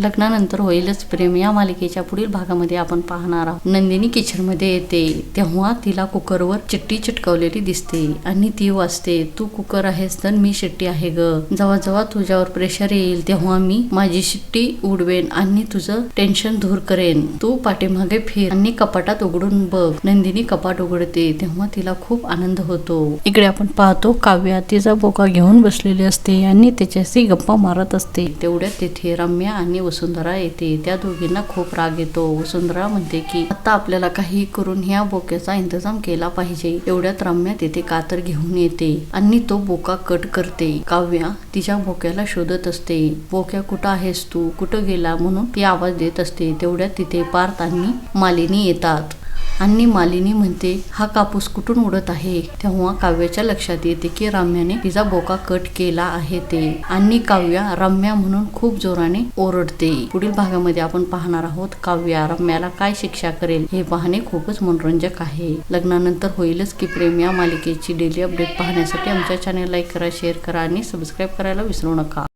लग्नानंतर होईलच प्रेम. या मालिकेच्या पुढील भागामध्ये आपण पाहणार आहोत. नंदिनी किचनमध्ये येते. तेव्हा तिला कुकरवर चिट्टी चिटकवलेली दिसते. आणि ती वाचते तू कुकर आहेस तर मी शिट्टी आहे ग. जेव्हा जेव्हा तुझ्यावर प्रेशर येईल तेव्हा मी माझी शिट्टी उडवेन आणि तुझं टेन्शन दूर करेन. तू पाठीमागे फिर आणि कपाटात उघडून बघ. नंदिनी कपाट उघडते. तेव्हा तिला खूप आनंद होतो. इकडे आपण पाहतो काव्या तिचा बोका घेऊन बसलेली असते आणि त्याच्याशी गप्पा मारत असते. तेवढ्यात तिथे रम्या आणि वसुंधरा येते. त्या दोघींना खूप राग येतो. वसुंधरा म्हणते की आता आपल्याला काही करून ह्या बोक्याचा इंतजाम केला पाहिजे. एवढ्यात रम्या तिथे कातर घेऊन येते. आणि तो बोका कट करते. काव्या तिच्या बोक्याला शोधत असते. बोक्या कुठं आहेस तू? कुठं गेला? म्हणून ती आवाज देत असते. तेवढ्यात तिथे पार्थ आणि मालिनी येतात. आणि मालिनी म्हणते हा कापूस कुठून उडत आहे? तेव्हा काव्याच्या लक्षात येते की रम्याने तिचा बोका कट केला आहे ते. आणि काव्या रम्या म्हणून खूप जोराने ओरडते. पुढील भागामध्ये आपण पाहणार आहोत काव्या रम्याला काय शिक्षा करेल हे पाहणे खूपच मनोरंजक आहे. लग्नानंतर होईलच की प्रेम या मालिकेची डेली अपडेट पाहण्यासाठी आमच्या चॅनल लाईक करा शेअर करा आणि सबस्क्राईब करायला विसरू नका.